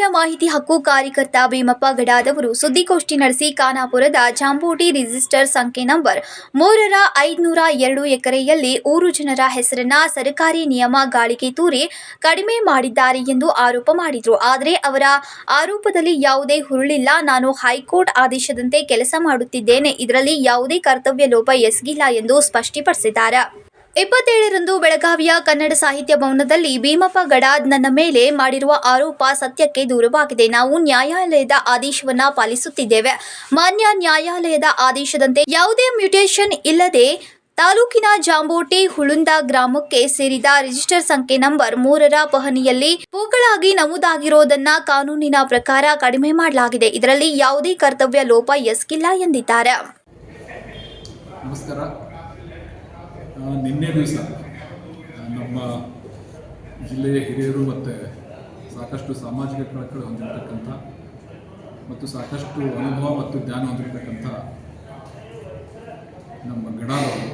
ಮಾಹಿತಿ ಹಕ್ಕು ಕಾರ್ಯಕರ್ತ ಭೀಮಪ್ಪ ಗಡಾದವರು ಸುದ್ದಿಗೋಷ್ಠಿ ನಡೆಸಿ ಖಾನಾಪುರದ ಜಾಂಬೋಟಿ ರಿಜಿಸ್ಟರ್ ಸಂಖ್ಯೆ ನಂಬರ್ ಮೂರರ ಐದುನೂರ ಎರಡು ಎಕರೆಯಲ್ಲಿ ಊರು ಜನರ ಹೆಸರನ್ನ ಸರ್ಕಾರಿ ನಿಯಮ ಗಾಳಿಗೆ ತೂರಿ ಕಡಿಮೆ ಮಾಡಿದ್ದಾರೆ ಎಂದು ಆರೋಪ ಮಾಡಿದರು. ಆದರೆ ಅವರ ಆರೋಪದಲ್ಲಿ ಯಾವುದೇ ಹುರುಳಿಲ್ಲ. ನಾನು ಹೈಕೋರ್ಟ್ ಆದೇಶದಂತೆ ಕೆಲಸ ಮಾಡುತ್ತಿದ್ದೇನೆ. ಇದರಲ್ಲಿ ಯಾವುದೇ ಕರ್ತವ್ಯ ಲೋಪ ಎಸಗಿಲ್ಲ ಎಂದು ಸ್ಪಷ್ಟಪಡಿಸಿದ್ದಾರೆ. ಇಪ್ಪತ್ತೇಳರಂದು ಬೆಳಗಾವಿಯ ಕನ್ನಡ ಸಾಹಿತ್ಯ ಭವನದಲ್ಲಿ ಭೀಮಪ್ಪ ಗಡಾದ್ ನನ್ನ ಮೇಲೆ ಮಾಡಿರುವ ಆರೋಪ ಸತ್ಯಕ್ಕೆ ದೂರವಾಗಿದೆ. ನಾವು ನ್ಯಾಯಾಲಯದ ಆದೇಶವನ್ನ ಪಾಲಿಸುತ್ತಿದ್ದೇವೆ. ಮಾನ್ಯ ನ್ಯಾಯಾಲಯದ ಆದೇಶದಂತೆ ಯಾವುದೇ ಮ್ಯೂಟೇಷನ್ ಇಲ್ಲದೆ ತಾಲೂಕಿನ ಜಾಂಬೋಟಿ ಹುಳುಂದ ಗ್ರಾಮಕ್ಕೆ ಸೇರಿದ ರಿಜಿಸ್ಟರ್ ಸಂಖ್ಯೆ ನಂಬರ್ ಮೂರರ ಪಹಣಿಯಲ್ಲಿ ಪೂಗಳಾಗಿ ನಮೂದಾಗಿರುವುದನ್ನ ಕಾನೂನಿನ ಪ್ರಕಾರ ಕಡಿಮೆ ಮಾಡಲಾಗಿದೆ. ಇದರಲ್ಲಿ ಯಾವುದೇ ಕರ್ತವ್ಯ ಲೋಪ ಎಸ್ಗಿಲ್ಲ ಎಂದಿದ್ದಾರೆ. ನಿನ್ನೆ ದಿವಸ ನಮ್ಮ ಜಿಲ್ಲೆಯ ಹಿರಿಯರು ಮತ್ತು ಸಾಕಷ್ಟು ಸಾಮಾಜಿಕ ಕಳಕಳಿ ಹೊಂದಿರತಕ್ಕಂಥ ಮತ್ತು ಸಾಕಷ್ಟು ಅನುಭವ ಮತ್ತು ಜ್ಞಾನ ಹೊಂದಿರತಕ್ಕಂಥ ನಮ್ಮ ಗಡಾಲವರು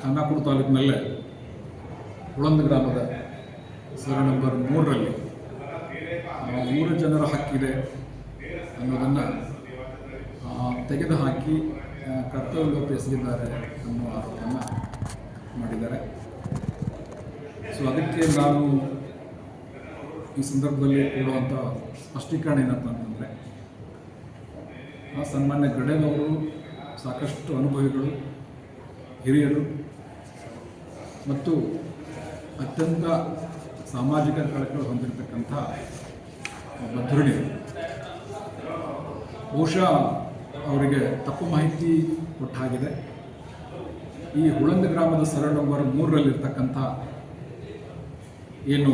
ಖಾನಾಪುರ ತಾಲೂಕಿನಲ್ಲೇ ಹುಳಂದ ಗ್ರಾಮದ ಸರ ನಂಬರ್ ಮೂರರಲ್ಲಿ ಮೂರು ಜನರ ಹಕ್ಕಿದೆ ಅನ್ನೋದನ್ನು ತೆಗೆದು ಹಾಕಿ ಆ, ಕರ್ತವ್ಯ ಲೋಪ ಎಸಗಿದ್ದಾರೆ ಅನ್ನೋ ಆರೋಪವನ್ನು ಮಾಡಿದ್ದಾರೆ. ಸೊ ಅದಕ್ಕೆ ನಾನು ಈ ಸಂದರ್ಭದಲ್ಲಿ ಕೊಡುವಂಥ ಸ್ಪಷ್ಟೀಕರಣ ಏನಪ್ಪ ಅಂತಂದರೆ ಆ ಸನ್ಮಾನ್ಯ ಗಡೇನವರು ಸಾಕಷ್ಟು ಅನುಭವಿಗಳು ಹಿರಿಯರು ಮತ್ತು ಅತ್ಯಂತ ಸಾಮಾಜಿಕ ಕಳಕಳಿ ಹೊಂದಿರತಕ್ಕಂಥ ಒಬ್ಬ ಬಹುಶಃ ಅವರಿಗೆ ತಪ್ಪು ಮಾಹಿತಿ ಕೊಟ್ಟಾಗಿದೆ. ಈ ಹುಳಂದ ಗ್ರಾಮದ ಸರಳ ನಂಬರ್ ಮೂರರಲ್ಲಿರ್ತಕ್ಕಂಥ ಏನು,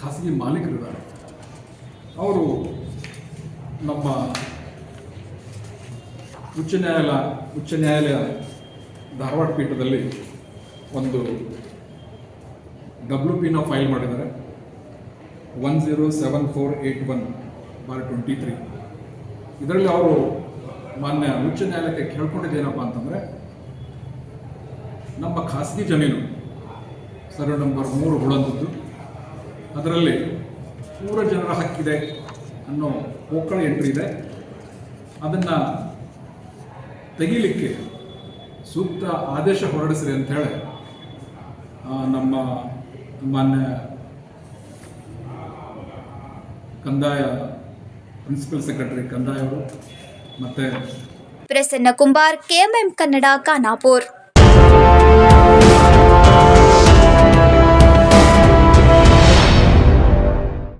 ಖಾಸಗಿ ಮಾಲೀಕರಿದ್ದಾರೆ. ಅವರು ನಮ್ಮ ಉಚ್ಚ ನ್ಯಾಯಾಲಯ ಉಚ್ಚ ನ್ಯಾಯಾಲಯ ಧಾರವಾಡ ಪೀಠದಲ್ಲಿ ಒಂದು ಡಬ್ಲ್ಯೂ ಪಿನ ಫೈಲ್ ಮಾಡಿದ್ದಾರೆ. One zero seven four eight one bar twenty three ಇದರಲ್ಲಿ ಅವರು ಮಾನ್ಯ ಉಚ್ಚ ನ್ಯಾಯಾಲಯಕ್ಕೆ ಕೇಳ್ಕೊಂಡಿದ್ದೇನಪ್ಪ ಅಂತಂದರೆ, ನಮ್ಮ ಖಾಸಗಿ ಜಮೀನು ಸರ್ವೆ ನಂಬರ್ ಮೂರು ಹುಳಂದದ್ದು ಅದರಲ್ಲಿ ಪೂರ ಜನರ ಹಕ್ಕಿದೆ ಅನ್ನೋ ಪೋಕಳ ಎಂಟ್ರಿ ಇದೆ. ಅದನ್ನು ತೆಗೀಲಿಕ್ಕೆ ಸೂಕ್ತ ಆದೇಶ ಹೊರಡಿಸ್ರಿ ಅಂಥೇಳಿ ನಮ್ಮ ಮಾನ್ಯ ಕಂದಾಯ ಪ್ರಿನ್ಸಿಪಲ್ ಸೆಕ್ರೆಟರಿ ಕಂದಾಯ ಅವರು ಮತ್ತೆ ಪ್ರಸನ್ನ ಕುಂಬಾರ್ ಕೆಎಂಎಂ ಕನ್ನಡ ಖಾನಾಪುರ್